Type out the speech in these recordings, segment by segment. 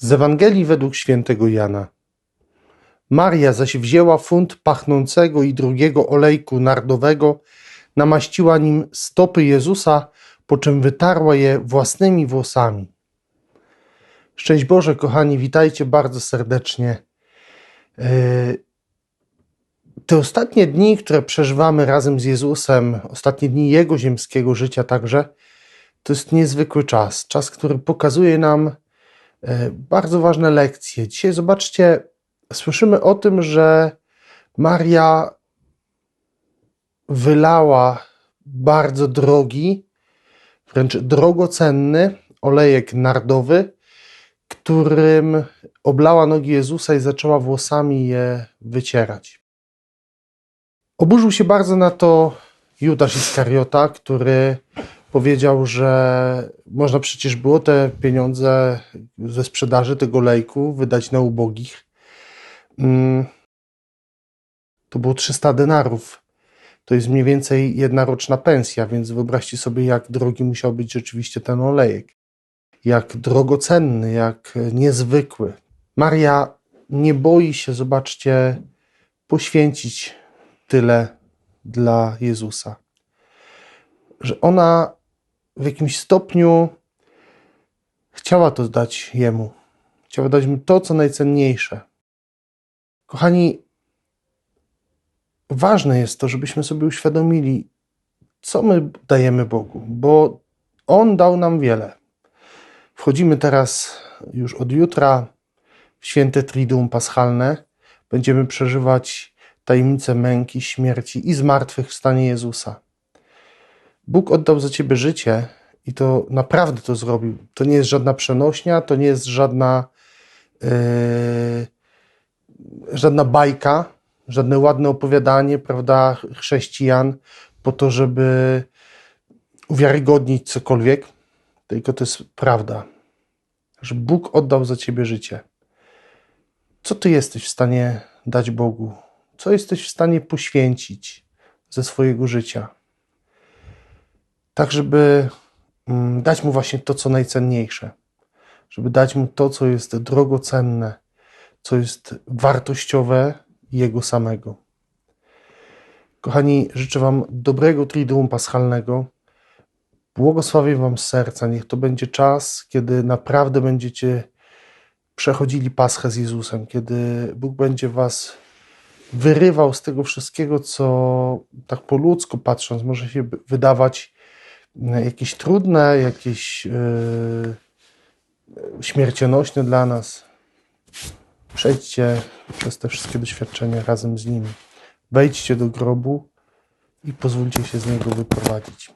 Z Ewangelii według świętego Jana. Maria zaś wzięła funt pachnącego i drugiego olejku nardowego, namaściła nim stopy Jezusa, po czym wytarła je własnymi włosami. Szczęść Boże, kochani, witajcie bardzo serdecznie. Yy, Te ostatnie dni, które przeżywamy razem z Jezusem, ostatnie dni Jego ziemskiego życia także, to jest niezwykły czas. Czas, który pokazuje nam e, bardzo ważne lekcje. Dzisiaj zobaczcie, słyszymy o tym, że Maria wylała bardzo drogi, wręcz drogocenny olejek nardowy, którym oblała nogi Jezusa i zaczęła włosami je wycierać. Oburzył się bardzo na to Judasz Iskariota, który powiedział, że można przecież było te pieniądze ze sprzedaży tego lejku wydać na ubogich. Mm, To było 300 denarów. To jest mniej więcej jedna roczna pensja, więc wyobraźcie sobie, jak drogi musiał być rzeczywiście ten olejek. Jak drogocenny, jak niezwykły. Maria nie boi się, zobaczcie, poświęcić tyle dla Jezusa. Że ona w jakimś stopniu chciała to dać Jemu. Chciała dać Mu to, co najcenniejsze. Kochani, ważne jest to, żebyśmy sobie uświadomili, co my dajemy Bogu, bo On dał nam wiele. Wchodzimy teraz już od jutra w święte Triduum Paschalne. Będziemy przeżywać tajemnicę męki, śmierci i zmartwychwstanie Jezusa. Bóg oddał za ciebie życie i to naprawdę to zrobił. To nie jest żadna przenośnia, to nie jest żadna, yy, żadna bajka, żadne ładne opowiadanie, prawda, chrześcijan, po to, żeby uwiarygodnić cokolwiek, tylko to jest prawda, że Bóg oddał za ciebie życie. Co ty jesteś w stanie dać Bogu? Co jesteś w stanie poświęcić ze swojego życia? Tak żeby mm, dać mu właśnie to, co najcenniejsze, żeby dać mu to, co jest drogocenne, co jest wartościowe jego samego. Kochani, życzę Wam dobrego Triduum Paschalnego. Błogosławię Wam serca. Niech to będzie czas, kiedy naprawdę będziecie przechodzili Paschę z Jezusem, kiedy Bóg będzie Was wyrywał z tego wszystkiego, co tak po ludzku patrząc może się wydawać jakieś trudne, jakieś yy, śmiercionośne dla nas. Przejdźcie przez te wszystkie doświadczenia razem z Nim. Wejdźcie do grobu i pozwólcie się z niego wyprowadzić.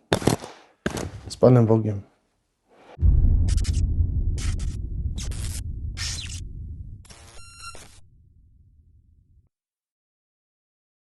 Z Panem Bogiem.